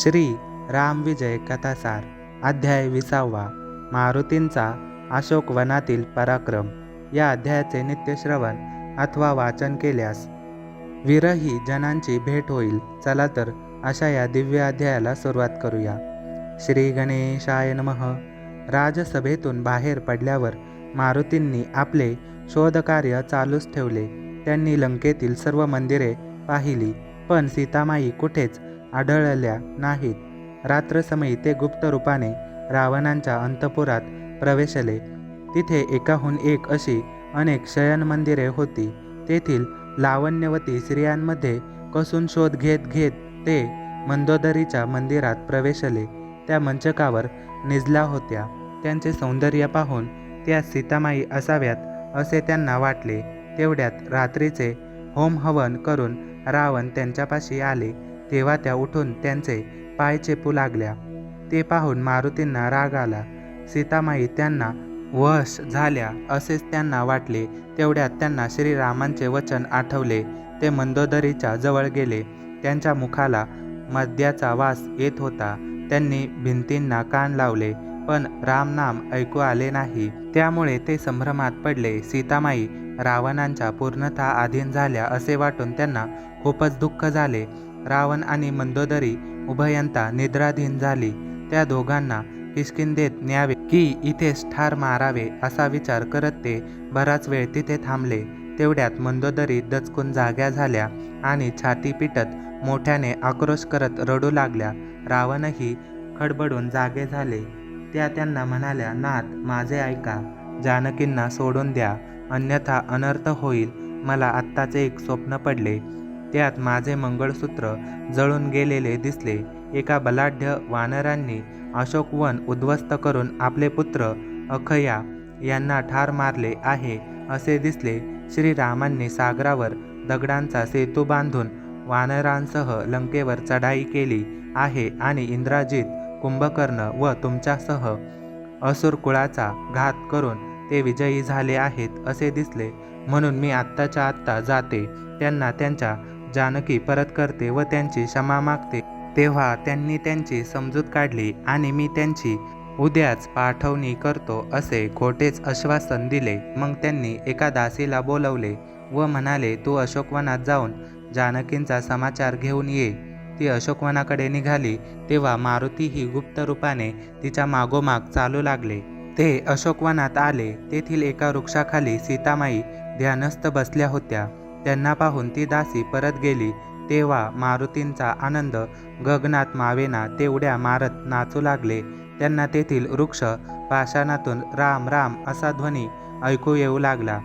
श्री रामविजय कथासार अध्याय विसावा मारुतींचा अशोक वनातील पराक्रम. या अध्यायाचे नित्यश्रवण अथवा वाचन केल्यास विरही जनांची भेट होईल. चला तर अशा या दिव्य अध्यायाला सुरुवात करूया. श्री गणेशाय नमः. राजसभेतून बाहेर पडल्यावर मारुतींनी आपले शोधकार्य चालूच ठेवले. त्यांनी लंकेतील सर्व मंदिरे पाहिली. पण सीतामाई कुठेच आढळल्या नाहीत. रात्रसमयी ते गुप्त रूपाने रावणांच्या अंतपुरात प्रवेशले. तिथे एकाहून एक अशी अनेक शयन मंदिरे होती. तेथील लावण्यवती स्त्रियांमध्ये कसून शोध घेत घेत ते मंदोदरीच्या मंदिरात प्रवेशले. त्या मंचकावर निजल्या होत्या. त्यांचे सौंदर्य पाहून त्या सीतामाई असाव्यात असे त्यांना वाटले. तेवढ्यात रात्रीचे होम हवन करून रावण त्यांच्यापाशी आले. तेव्हा त्या उठून त्यांचे पाय चेपू लागल्या. ते पाहून मारुतींना राग आला. सीतामाई त्यांना वश झाल्या असेच त्यांना वाटले. तेवढ्यात त्यांना श्रीरामांचे वचन आठवले. ते मंदोदरीच्या जवळ गेले. त्यांच्या मुखाला मद्याचा वास येत होता. त्यांनी भिंतींना कान लावले. पण रामनाम ऐकू आले नाही. त्यामुळे ते संभ्रमात पडले. सीतामाई रावणांच्या पूर्णतः अधीन झाल्या असे वाटून त्यांना खूपच दुःख झाले. रावण आणि मंदोदरी उभयंता निद्राधीन झाली. त्या दोघांना किशकिंदेत न्यावे की इथेच ठार मारावे असा विचार करत ते बराच वेळ तिथे थांबले. तेवढ्यात मंदोदरी दचकून जाग्या झाल्या आणि छाती पिटत मोठ्याने आक्रोश करत रडू लागल्या. रावणही खडबडून जागे झाले. त्या त्यांना म्हणाल्या नाथ माझे ऐका. जानकींना सोडून द्या. अन्यथा अनर्थ होईल. मला आत्ताचे एक स्वप्न पडले. त्यात माझे मंगळसूत्र जळून गेलेले दिसले. एका बलाढ्य वानरांनी अशोकवन उद्ध्वस्त करून आपले पुत्र अखया यांना ठार मारले आहे असे दिसले. श्रीरामांनी सागरावर दगडांचा सेतू बांधून वानरांसह लंकेवर चढाई केली आहे आणि इंद्राजित कुंभकर्ण व तुमच्यासह असुर कुळाचा घात करून ते विजयी झाले आहेत असे दिसले. म्हणून मी आत्ताच्या आत्ता जाते. त्यांना त्यांच्या जानकी परत करते व त्यांची क्षमा मागते. तेव्हा त्यांनी त्यांची समजूत काढली आणि मी त्यांची उद्याच पाठवणी करतो असे खोटेच आश्वासन दिले. मग त्यांनी एका दासीला बोलवले व म्हणाले तू अशोकवनात जाऊन जानकींचा समाचार घेऊन ये. ती अशोकवनाकडे निघाली तेव्हा मारुती ही गुप्त रूपाने तिच्या मागोमाग चालू लागले. ते अशोकवनात आले. तेथील एका वृक्षाखाली सीतामाई ध्यानस्थ बसल्या होत्या. त्यांना पाहून ती दासी परत गेली. तेव्हा मारुतींचा आनंद गगनात मावेना तेवढ्या मारत नाचू लागले. त्यांना तेथील वृक्ष पाषाणातून राम राम असा ध्वनी ऐकू येऊ लागला.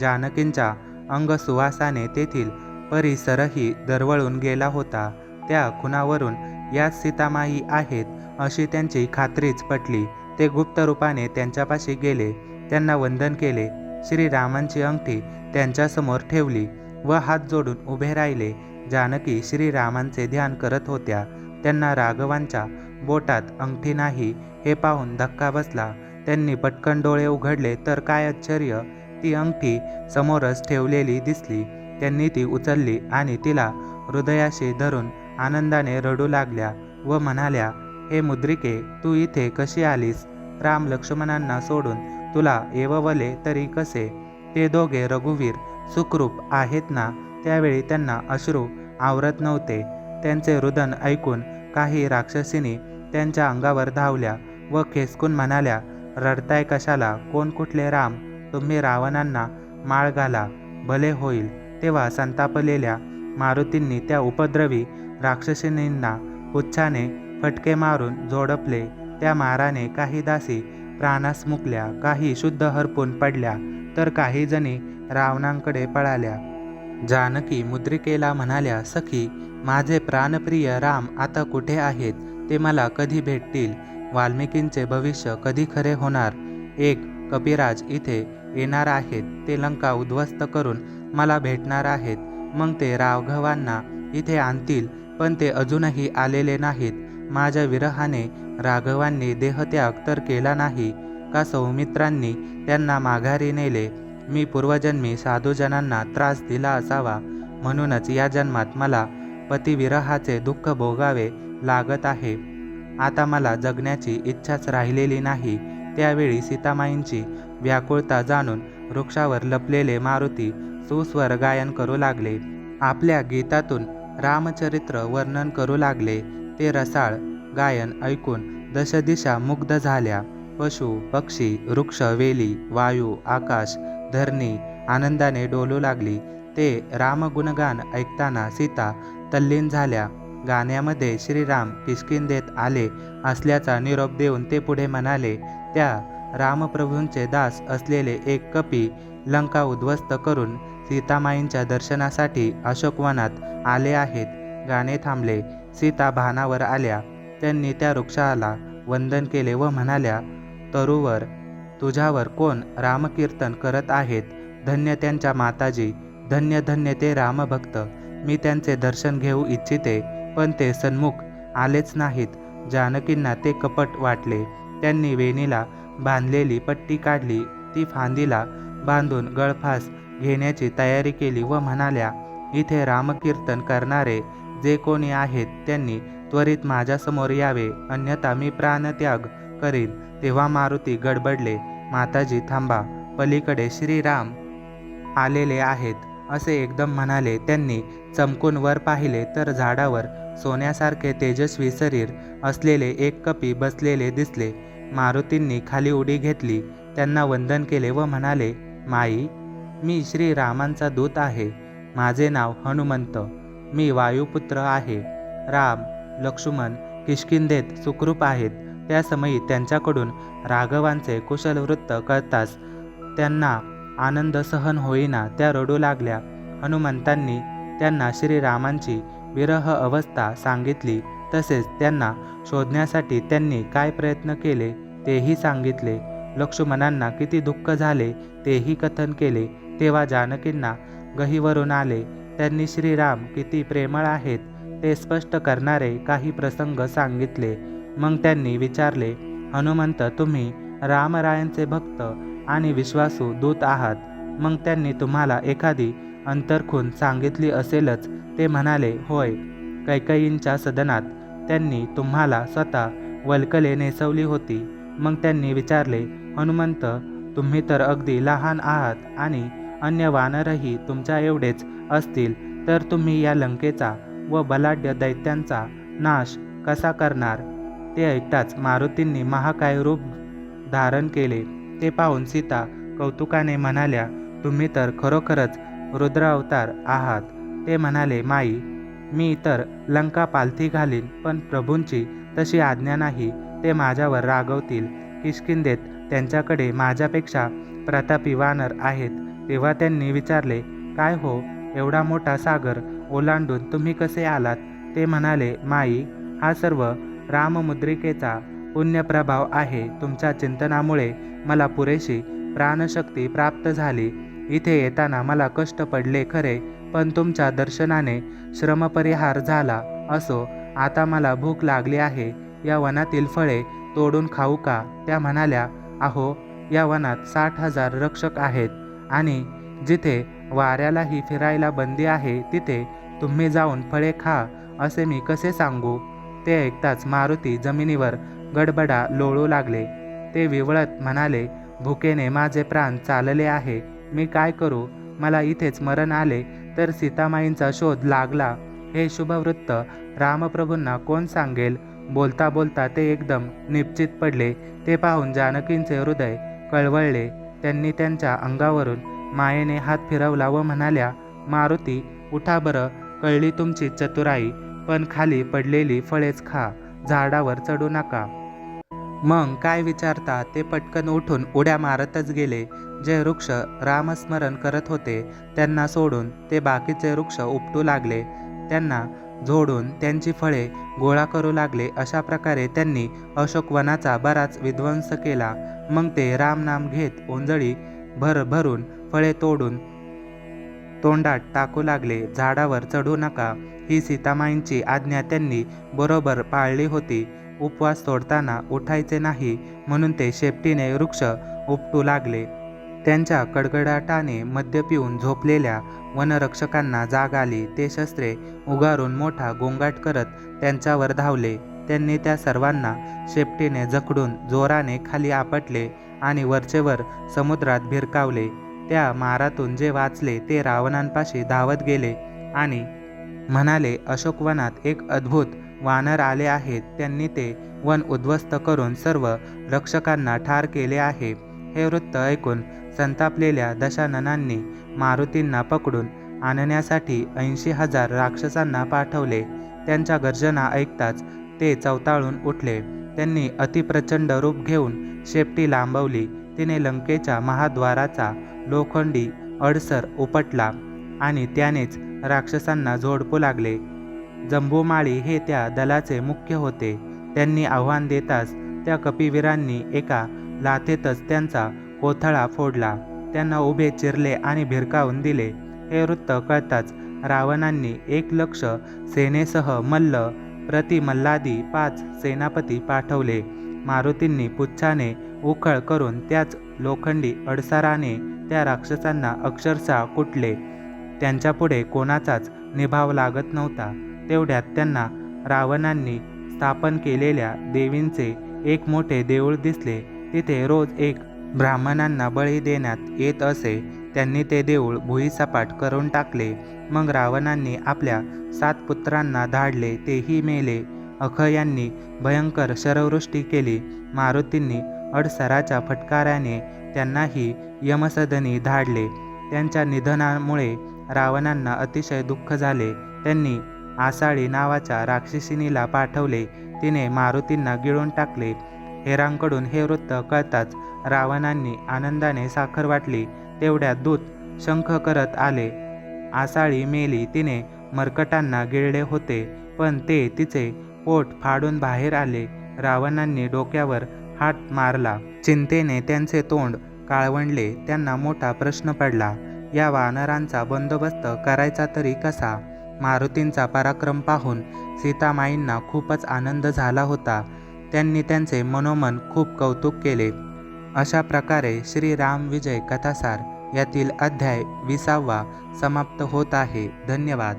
जानकींच्या अंगसुवासाने तेथील परिसरही दरवळून गेला होता. त्या खुनावरून याच सीतामाई आहेत अशी त्यांची खात्रीच पटली. ते गुप्त रूपाने त्यांच्यापाशी गेले. त्यांना वंदन केले. श्रीरामांची अंगठी त्यांच्यासमोर ठेवली. व हात जोडून उभे राहिले. जानकी श्रीरामांचे ध्यान करत होत्या. त्यांना राघवांच्या बोटात अंगठी नाही हे पाहून धक्का बसला. त्यांनी पटकन डोळे उघडले तर काय आश्चर्य. ती अंगठी समोरच ठेवलेली दिसली. त्यांनी ती उचलली आणि तिला हृदयाशी धरून आनंदाने रडू लागल्या व म्हणाल्या हे मुद्रिके तू इथे कशी आलीस? राम लक्ष्मणांना सोडून तुला येववले तरी कसे? ते दोघे रघुवीर सुखरूप आहेत ना? त्यावेळी त्यांना अश्रू आवरत नव्हते. त्यांचे रुदन ऐकून काही राक्षसिनी त्यांच्या अंगावर धावल्या व खेसकून म्हणाल्या रडताय कशाला? कोण कुठले राम? तुम्ही रावणांना माळ घाला. भले होईल. तेव्हा संतापलेल्या मारुतींनी त्या उपद्रवी राक्षसिनींना पुच्छाने फटके मारून जोडपले त्या माराने काही दासी प्राणास मुकल्या काही शुद्ध हरपून पडल्या. तर काही जणी रावणांकडे पळाल्या. जानकी मुद्रिकेला म्हणाल्या सखी माझे प्राणप्रिय राम आता कुठे आहेत? ते मला कधी भेटतील? वाल्मिकींचे भविष्य कधी खरे होणार? एक कपिराज इथे येणार आहेत. ते लंका उद्ध्वस्त करून मला भेटणार आहेत. मग ते राघवांना इथे आणतील पण ते अजूनही आलेले नाहीत. माझ्या विरहाने राघवांनी देहत्याग तर केला नाही. का सौमित्रांनी त्यांना माघारी नेले? मी पूर्वजन्मी साधूजनांना त्रास दिला असावा म्हणूनच या जन्मात मला पतिविरहाचे दुःख भोगावे लागत आहे. आता मला जगण्याची इच्छाच राहिलेली नाही त्यावेळी सीतामाईंची व्याकुळता जाणून वृक्षावर लपलेले मारुती सुस्वर गायन करू लागले. आपल्या गीतातून रामचरित्र वर्णन करू लागले ते रसाळ गायन ऐकून दशदिशा मुग्ध झाल्या. पशु पक्षी वृक्ष वेली वायू आकाश धरणी आनंदाने डोलू लागली. ते रामगुणगान ऐकताना सीता तल्लीन झाल्या. गाण्यामध्ये श्रीराम किष्किंदेत आले असल्याचा निरोप देऊन ते पुढे म्हणाले त्या रामप्रभूंचे दास असलेले एक कपी लंका उद्ध्वस्त करून सीतामाईंच्या दर्शनासाठी अशोकवनात आले आहेत. गाणे थांबले. सीता भानावर आल्या. त्यांनी त्या वृक्षाला वंदन केले व म्हणाल्या तरुवर तुझ्यावर कोण रामकीर्तन करत आहेत? धन्य त्यांच्या माताजी. धन्य धन्य ते रामभक्त. मी त्यांचे दर्शन घेऊ इच्छिते पण ते सन्मुख आलेच नाहीत. जानकींना ते कपट वाटले. त्यांनी वेणीला बांधलेली पट्टी काढली. ती फांदीला बांधून गळफास घेण्याची तयारी केली व म्हणाल्या इथे रामकीर्तन करणारे जे कोणी आहेत त्यांनी त्वरित माझ्यासमोर यावे. अन्यथा मी प्राणत्याग करीन तेव्हा मारुती गडबडले माताजी थांबा पलीकडे श्रीराम आलेले आहेत. असे एकदम म्हणाले. त्यांनी चमकून वर पाहिले तर झाडावर सोन्यासारखे तेजस्वी शरीर असलेले एक कपी बसलेले दिसले. मारुतींनी खाली उडी घेतली. त्यांना वंदन केले व म्हणाले माई मी श्रीरामांचा दूत आहे. माझे नाव हनुमंत. मी वायुपुत्र आहे. राम लक्ष्मण किशकिंदेत सुखरूप आहेत. त्या समयी त्यांच्याकडून राघवांचे कुशल वृत्त कळताच त्यांना आनंद सहन होईना त्या रडू लागल्या. हनुमंतांनी त्यांना श्रीरामांची विरह अवस्था सांगितली तसेच त्यांना शोधण्यासाठी त्यांनी काय प्रयत्न केले तेही सांगितले. लक्ष्मणांना किती दुःख झाले तेही कथन केले. तेव्हा जानकींना गहीवरून आले त्यांनी श्रीराम किती प्रेमळ आहेत ते स्पष्ट करणारे काही प्रसंग सांगितले. मग त्यांनी विचारले हनुमंत तुम्ही रामरायांचे भक्त आणि विश्वासू दूत आहात. मग त्यांनी तुम्हाला एखादी अंतरखून सांगितली असेलच. ते म्हणाले होय. कैकईंच्या सदनात त्यांनी तुम्हाला स्वतः वल्कले नेसवली होती. मग त्यांनी विचारले हनुमंत तुम्ही तर अगदी लहान आहात आणि अन्य वानरही तुमच्या एवढेच असतील तर तुम्ही या लंकेचा व बलाढ्य दैत्यांचा नाश कसा करणार? ते ऐकताच मारुतींनी महाकाय रूप धारण केले. ते पाहून सीता कौतुकाने म्हणाल्या तुम्ही तर खरोखरच रुद्रावतार आहात. ते म्हणाले माई मी तर लंका पालथी घालीन पण प्रभूंची तशी आज्ञा नाही. ते माझ्यावर रागवतील. किशकिंदेत त्यांच्याकडे माझ्यापेक्षा प्रतापी वानर आहेत. तेव्हा त्यांनी विचारले काय हो एवढा मोठा सागर ओलांडून तुम्ही कसे आलात? ते म्हणाले माई हा सर्व राममुद्रिकेचा पुण्यप्रभाव आहे. तुमच्या चिंतनामुळे मला पुरेशी प्राणशक्ती प्राप्त झाली. इथे येताना मला कष्ट पडले खरे पण तुमच्या दर्शनाने श्रमपरिहार झाला असो. आता मला भूक लागली आहे. या वनातील फळे तोडून खाऊ का? त्या म्हणाल्या अहो या वनात साठ हजार रक्षक आहेत आणि जिथे वाऱ्यालाही फिरायला बंदी आहे तिथे तुम्ही जाऊन फळे खा असे मी कसे सांगू? ते ऐकताच मारुती जमिनीवर गडबडा लोळू लागले. ते विवळत म्हणाले भुकेने माझे प्राण चालले आहे. मी काय करू? मला इथेच मरण आले तर सीतामाईंचा शोध लागला. हे शुभवृत्त रामप्रभूंना कोण सांगेल? बोलता बोलता ते एकदम निश्चित पडले. ते पाहून जानकींचे हृदय कळवळले. त्यांनी त्यांच्या अंगावरून मायेने हात फिरवला व म्हणाल्या मारुती उठा बरं. कळली तुमची चतुराई. पण खाली पडलेली फळेच खा झाडावर चढू नका. मग काय विचारता ते पटकन उठून उड्या मारतच गेले. जे वृक्ष रामस्मरण करत होते त्यांना सोडून ते बाकीचे वृक्ष उपटू लागले. त्यांना झोडून त्यांची फळे गोळा करू लागले. अशा प्रकारे त्यांनी अशोकवनाचा बराच विध्वंस केला. मग ते रामनाम घेत ओंजळी भर भरून फळे तोडून तोंडात टाकू लागले झाडावर चढू नका ही सीतामाईंची आज्ञा त्यांनी बरोबर पाळली होती. उपवास सोडताना उठायचे नाही म्हणून ते शेपटीने वृक्ष उपटू लागले. त्यांच्या कडकडाटाने मद्य पिऊन झोपलेल्या वनरक्षकांना जाग आली. ते शस्त्रे उगारून मोठा गोंगाट करत त्यांच्यावर धावले. त्यांनी त्या सर्वांना शेपटीने जखडून जोराने खाली आपटले आणि वरचेवर समुद्रात भिरकावले. त्या मारातून जे वाचले ते रावणांपाशी धावत गेले आणि म्हणाले अशोकवनात एक अद्भुत वानर आले आहेत. त्यांनी ते वन उद्ध्वस्त करून सर्व रक्षकांना ठार केले आहे. हे वृत्त ऐकून संतापलेल्या दशाननांनी मारुतींना पकडून आणण्यासाठी ऐंशी हजार राक्षसांना पाठवले. त्यांच्या गर्जना ऐकताच ते चवताळून उठले. त्यांनी अतिप्रचंड रूप घेऊन शेपटी लांबवली. तिने लंकेच्या महाद्वाराचा लोखंडी अडसर उपटला आणि त्यानेच राक्षसांना झोडपू लागले. जंबूमाळी हे त्या दलाचे मुख्य होते. त्यांनी आव्हान देताच त्या कपिवीरांनी एका लाथेतच त्यांचा कोथळा फोडला. त्यांना उभे चिरले आणि भिरकावून दिले. हे वृत्त कळताच रावणांनी एक लक्ष सेनेसह मल्ल प्रति मल्लादी पाच सेनापती पाठवले. मारुतींनी पुच्छाने उखळ करून त्याच लोखंडी अडसराने त्या राक्षसांना अक्षरशः कुटले. त्यांच्यापुढे कोणाचाच निभाव लागत नव्हता. तेवढ्यात त्यांना रावणांनी स्थापन केलेल्या देवींचे एक मोठे देऊळ दिसले. तिथे रोज एक ब्राह्मणांना बळी देण्यात येत असे. त्यांनी ते देऊळ भुईसपाट करून टाकले. मग रावणांनी आपल्या सात पुत्रांना धाडले तेही मेले. अख यांनी भयंकर शरवृष्टी केली. मारुतींनी अडसराच्या फटकाऱ्याने त्यांनाही यमसदनी धाडले. त्यांच्या निधनामुळे रावणांना अतिशय दुःख झाले. त्यांनी आसाळी नावाच्या राक्षसिनीला पाठवले. तिने मारुतींना गिळून टाकले. हेरांकडून हे वृत्त कळताच रावणांनी आनंदाने साखर वाटली. तेवढ्यात दूत शंख करत आले. आसाळी मेली तिने मरकटांना गिळले होते पण ते तिचे पोट फाडून बाहेर आले. रावणांनी डोक्यावर हात मारला. चिंतेने त्यांचे तोंड काळवंडले. त्यांना मोठा प्रश्न पडला या वानरांचा बंदोबस्त करायचा तरी कसा मारुतींचा पराक्रम पाहून सीतामाईंना खूपच आनंद झाला होता. त्यांनी त्यांचे मनोमन खूप कौतुक केले. अशा प्रकारे श्रीराम विजय कथासार यातील अध्याय विसावा समाप्त होत आहे. धन्यवाद.